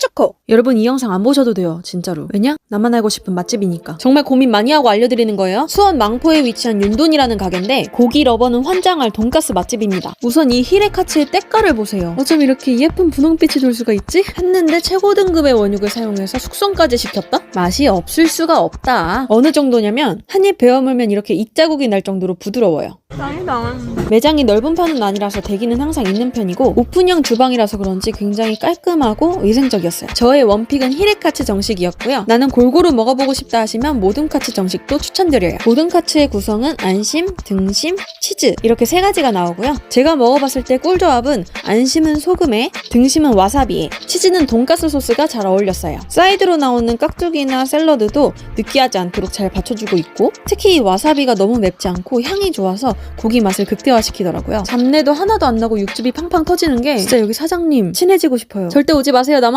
초초코. 여러분 이 영상 안 보셔도 돼요, 진짜로. 왜냐? 나만 알고 싶은 맛집이니까. 정말 고민 많이 하고 알려드리는 거예요. 수원 망포에 위치한 윤돈이라는 가게인데 고기 러버는 환장할 돈가스 맛집입니다. 우선 이 히레카츠의 때깔을 보세요. 어쩜 이렇게 예쁜 분홍빛이 돌 수가 있지? 했는데 최고 등급의 원육을 사용해서 숙성까지 시켰다? 맛이 없을 수가 없다. 어느 정도냐면 한 입 베어 물면 이렇게 입자국이 날 정도로 부드러워요. 매장이 넓은 편은 아니라서 대기는 항상 있는 편이고 오픈형 주방이라서 그런지 굉장히 깔끔하고 위생적이었어요. 저의 원픽은 히레카츠 정식이었고요. 나는 골고루 먹어보고 싶다 하시면 모든 카츠 정식도 추천드려요. 모든 카츠의 구성은 안심, 등심, 치즈 이렇게 세 가지가 나오고요. 제가 먹어봤을 때 꿀조합은 안심은 소금에, 등심은 와사비에, 치즈는 돈가스 소스가 잘 어울렸어요. 사이드로 나오는 깍두기나 샐러드도 느끼하지 않도록 잘 받쳐주고 있고 특히 이 와사비가 너무 맵지 않고 향이 좋아서 고기 맛을 극대화시키더라고요. 잡내도 하나도 안 나고 육즙이 팡팡 터지는 게 진짜 여기 사장님 친해지고 싶어요. 절대 오지 마세요. 나만